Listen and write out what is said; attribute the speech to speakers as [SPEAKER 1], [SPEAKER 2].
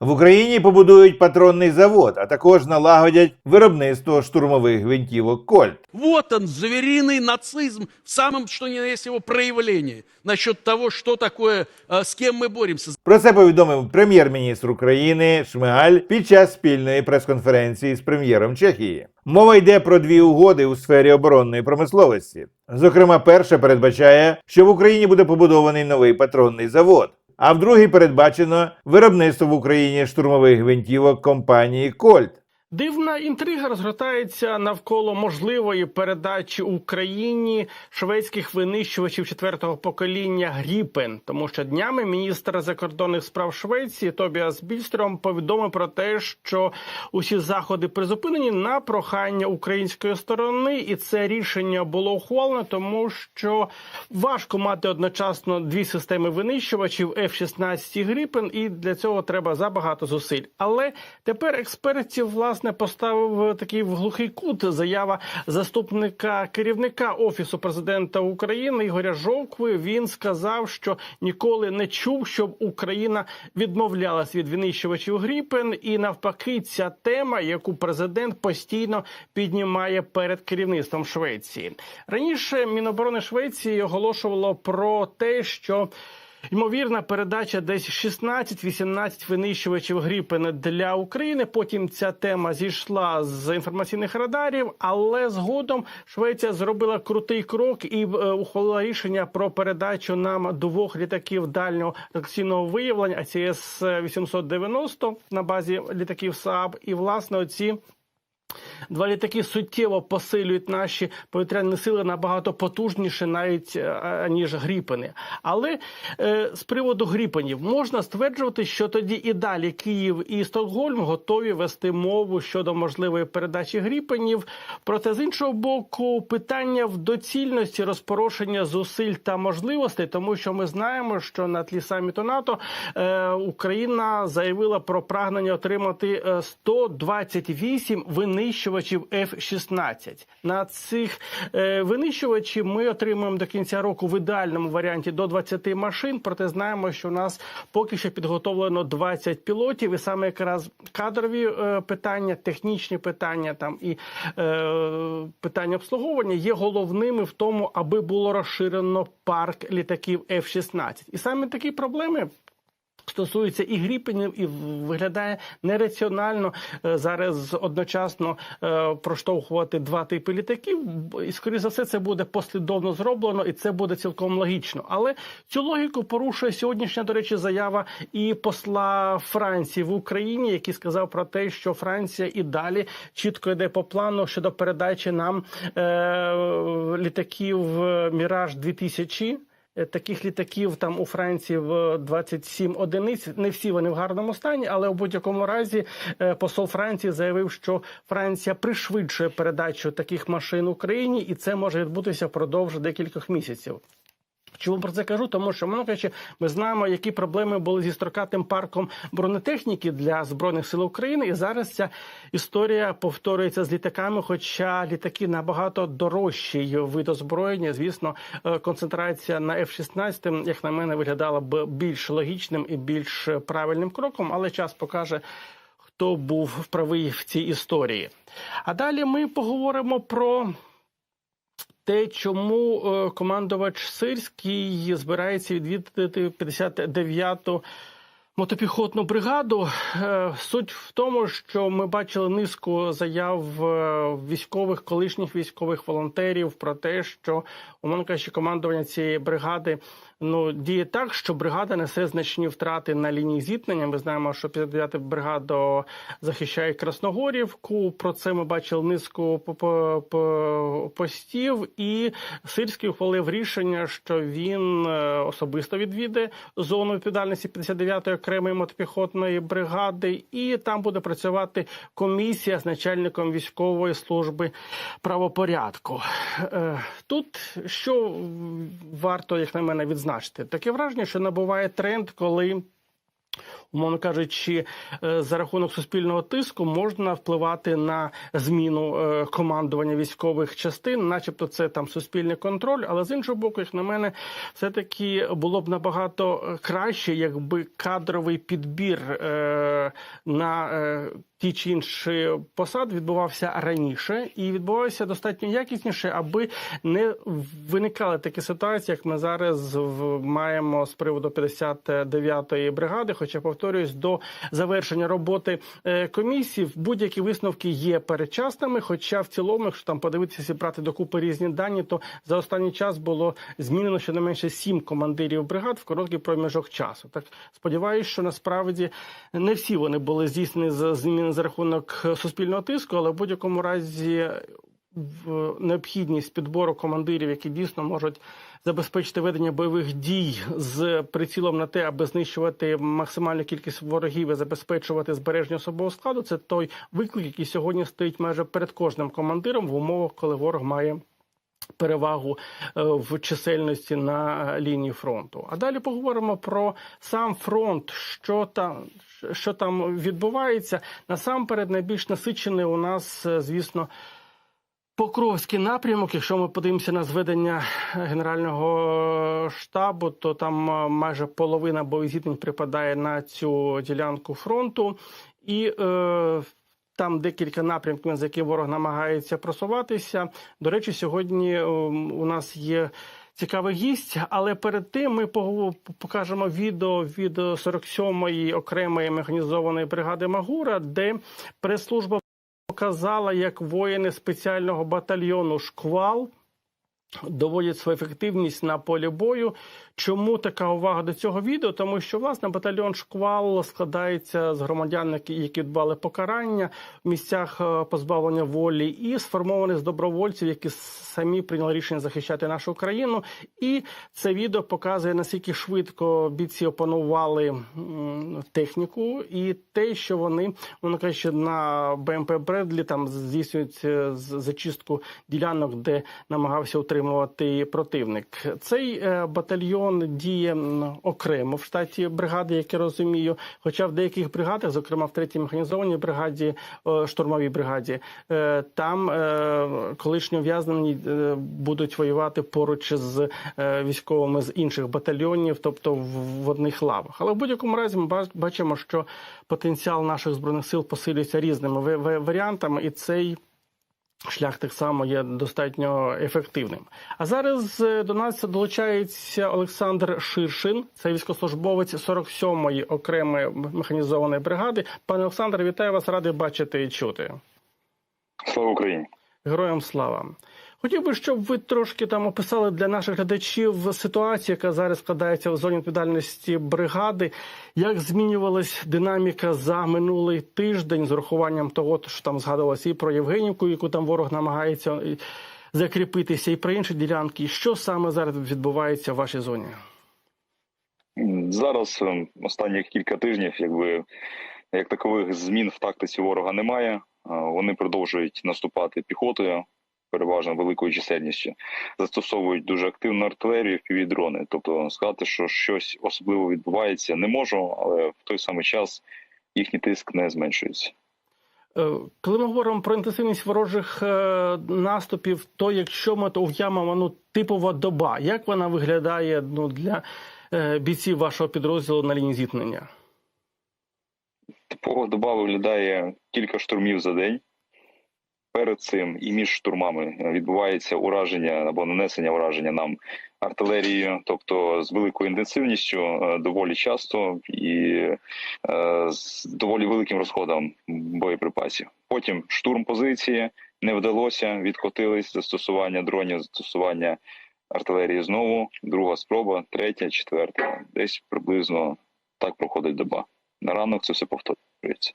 [SPEAKER 1] В Україні побудують патронний завод, а також налагодять виробництво штурмових гвинтівок Кольт.
[SPEAKER 2] Вот он, звериный нацизм в самом, что ни на есть его проявлении. Насчет того, что такое, э, с кем мы боремся.
[SPEAKER 1] Про це повідомив прем'єр-міністр України Шмигаль під час спільної прес-конференції з прем'єром Чехії. Мова йде про дві угоди у сфері оборонної промисловості. Зокрема, перша передбачає, що в Україні буде побудований новий патронний завод. А в другій передбачено виробництво в Україні штурмових гвинтівок компанії Кольт.
[SPEAKER 3] Дивна інтрига розгортається навколо можливої передачі Україні шведських винищувачів четвертого покоління Гріпен, тому що днями міністр закордонних справ Швеції Тобіас Більстром повідомив про те, що усі заходи призупинені на прохання української сторони, і це рішення було ухвалено, тому що важко мати одночасно дві системи винищувачів F-16 Гріпен, і для цього треба забагато зусиль. Але тепер експертів власне поставив такий в глухий кут заява заступника керівника офісу президента України Ігоря Жовкви. Він сказав, що ніколи не чув, щоб Україна відмовлялась від винищувачів Гріпен, і навпаки, ця тема, яку президент постійно піднімає перед керівництвом Швеції. Раніше Міноборони Швеції оголошувало про те, що Ймовірна передача десь 16-18 винищувачів Гріпен для України. Потім ця тема зійшла з інформаційних радарів, але згодом Швеція зробила крутий крок і е, ухвалила рішення про передачу нам двох літаків дальнього реакційного виявлення АЦС 890 на базі літаків СААБ. І власне оці Два літаки суттєво посилюють наші повітряні сили набагато потужніше, навіть е, ніж гріпени. Але е, з приводу гріпенів можна стверджувати, що тоді і далі Київ і Стокгольм готові вести мову щодо можливої передачі гріпенів. Проте з іншого боку, питання в доцільності розпорошення зусиль та можливостей, тому що ми знаємо, що на тлі саміту НАТО е, Україна заявила про прагнення отримати е, 128 винищувачів F-16. На цих е, винищувачів ми отримаємо до кінця року в ідеальному варіанті до 20 машин. Проте знаємо, що у нас поки що підготовлено 20 пілотів, і саме якраз кадрові е, питання, технічні питання там і е, питання обслуговування є головними в тому, аби було розширено парк літаків F-16. І саме такі проблеми. Стосується і гріпенів, і виглядає нераціонально е, зараз одночасно е, проштовхувати два типи літаків. І скоріше за все, це буде послідовно зроблено, і це буде цілком логічно. Але цю логіку порушує сьогоднішня, до речі, заява і посла Франції в Україні, який сказав про те, що Франція і далі чітко йде по плану щодо передачі нам е, літаків Міраж 2000 Е, Таких літаків там у Франції в 27 одиниць. Не всі вони в гарному стані, але у будь-якому разі е, посол Франції заявив, що Франція пришвидшує передачу таких машин Україні, і це може відбутися впродовж декількох місяців. Чому про це кажу? Тому що мовно кажучи, ми знаємо, які проблеми були зі строкатим парком бронетехніки для збройних сил України, і зараз ця історія повторюється з літаками. Хоча літаки набагато дорожчий вид озброєння. Звісно, е, концентрація на F-16, як на мене, виглядала б більш логічним і більш правильним кроком, але час покаже. Хто був правий в цій історії? А далі ми поговоримо про те, чому е, командувач Сирський збирається відвідати 59-ту мотопіхотну бригаду. Е, Суть в тому, що ми бачили низку заяв е, військових, колишніх військових волонтерів про те, що умовно кажучи, командування цієї бригади ну діє так, що бригада несе значні втрати на лінії зіткнення. Ми знаємо, що 59-та бригада захищає Красногорівку. Про це ми бачили низку постів. І Сирський ухвалив рішення, що він е, особисто відвідає зону відповідальності 59-ї окремої мотопіхотної бригади, і там буде працювати комісія з начальником військової служби правопорядку. Е, Тут що варто, як на мене, відзначити? Таке враження, що набуває тренд, коли Умовно кажучи, е, за рахунок суспільного тиску можна впливати на зміну е, командування військових частин, начебто це там суспільний контроль. Але з іншого боку, як на мене, все таки було б набагато краще, якби кадровий підбір е, на ті чи інші посади відбувався раніше і відбувався достатньо якісніше, аби не виникали такі ситуації, як ми зараз маємо з приводу 59-ї бригади. Хоча повторюсь, до завершення роботи е, комісії будь-які висновки є передчасними. Хоча в цілому, якщо там подивитися зібрати докупи різні дані, то за останній час було змінено щонайменше сім командирів бригад в короткий проміжок часу. Так сподіваюся, що насправді не всі вони були здійснені за зміни за рахунок суспільного тиску, але в будь-якому разі необхідність підбору командирів, які дійсно можуть забезпечити ведення бойових дій з прицілом на те, аби знищувати максимальну кількість ворогів і забезпечувати збереження особового складу. Це той виклик, який сьогодні стоїть майже перед кожним командиром в умовах, коли ворог має. Перевагу е, в чисельності на лінії фронту. А далі поговоримо про сам фронт, що там, що там відбувається. Насамперед, найбільш насичений у нас, е, звісно, Покровський напрямок, якщо ми подивимося на зведення Генерального штабу, то там е, майже половина боєзіткнень припадає на цю ділянку фронту, і е, там декілька напрямків, за які ворог намагається просуватися. До речі, сьогодні е, у нас є. Цікавий гість, але перед тим ми покажемо відео від 47-ї окремої механізованої бригади Магура, де прес-служба показала, як воїни спеціального батальйону Шквал доводять свою ефективність на полі бою. Чому така увага до цього відео? Тому що власне батальйон Шквал складається з громадян, які дбали покарання в місцях е, позбавлення волі, і сформований з добровольців, які самі прийняли рішення захищати нашу країну. І це відео показує наскільки швидко бійці опанували техніку, і те, що вони воно кажучи, на БМП Бредлі там здійснюють е, зачистку ділянок, де намагався утримувати противник. Цей е, батальйон діє окремо в штаті бригади, як я розумію. Хоча в деяких бригадах, зокрема в третій механізованій бригаді, е, штурмовій бригаді, е, там колишні ув'язнені будуть воювати поруч з військовими з інших батальйонів, тобто в, одних лавах. Але в будь-якому разі ми бач- бачимо, що потенціал наших збройних сил посилюється різними варіантами, і цей. Шлях так само є достатньо ефективним. А зараз е, до нас долучається Олександр Ширшин, це військовослужбовець 47-ї окремої механізованої бригади. Пане Олександре, вітаю вас, радий бачити і чути.
[SPEAKER 4] Слава Україні!
[SPEAKER 3] Героям слава. Хотів би, щоб ви трошки там описали для наших глядачів ситуацію, яка зараз складається в зоні відповідальності бригади. Як змінювалась динаміка за минулий тиждень з урахуванням того, що там згадувалося і про Євгенівку, яку там ворог намагається е, закріпитися, і про інші ділянки. Що саме зараз відбувається в вашій зоні?
[SPEAKER 4] Зараз е, останні кілька тижнів, якби як такових змін в тактиці ворога немає. Е, Вони продовжують наступати піхотою, переважно великою чисельністю, застосовують дуже активну артилерію, півдрони. Тобто сказати, що щось особливо відбувається, не можу, але в той самий час їхній тиск не зменшується.
[SPEAKER 3] Е, Коли ми говоримо про інтенсивність ворожих е, наступів, то якщо ми то уявимо ну, типова доба, як вона виглядає ну, для е, бійців вашого підрозділу на лінії зіткнення?
[SPEAKER 4] Типова доба виглядає кілька штурмів за день. Перед цим і між штурмами відбувається ураження або нанесення ураження нам артилерією, тобто з великою інтенсивністю, е, доволі часто і е, з доволі великим розходом боєприпасів. Потім штурм позиції не вдалося, відкотились застосування дронів, застосування артилерії знову. Друга спроба, третя, четверта. Десь приблизно так проходить доба. На ранок це все повторюється.